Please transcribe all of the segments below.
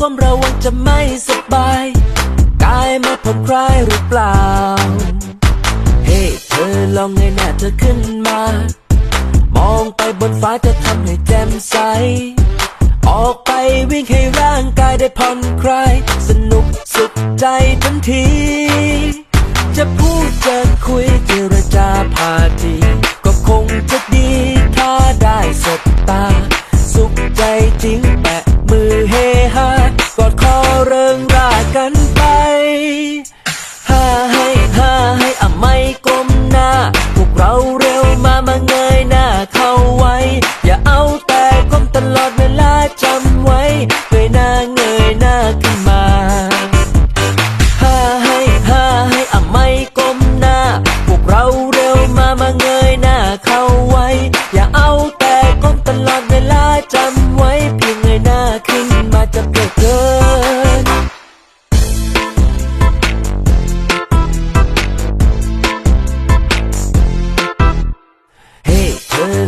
เอาแต่ก้มระวังจะไม่สบายกายมาผ่อนคลายหรือเปล่า เฮ้เธอลองเงยหน้าเธอขึ้นมา มองไปบนฟ้าจะทำให้แจ่มใส ออกไปวิ่งให้ร่างกายได้ผ่อนคลาย สนุกสุดใจทันที จะพูดจะคุยเจรจาพาทีก็คงจะดีถ้าได้สบตา สุขใจจริงแป เ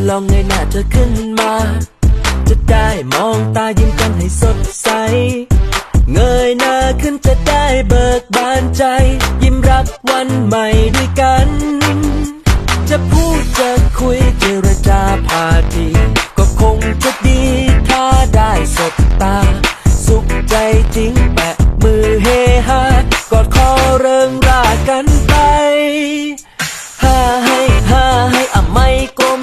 ลองเงยหน้าเธอขึ้นมา จะได้มองตายิ้มกันให้สดใส เงยหน้าขึ้นจะได้เบิกบานใจ ยิ้มรับวันใหม่ด้วยกัน จะพูดจะคุยเจรจาพาทีก็คงจะดีถ้าได้สบตา สุขใจจริงแปะมือเฮฮากอดคอเริงรากันไป ฮ่าให้ฮ่าให้อะไม่กลม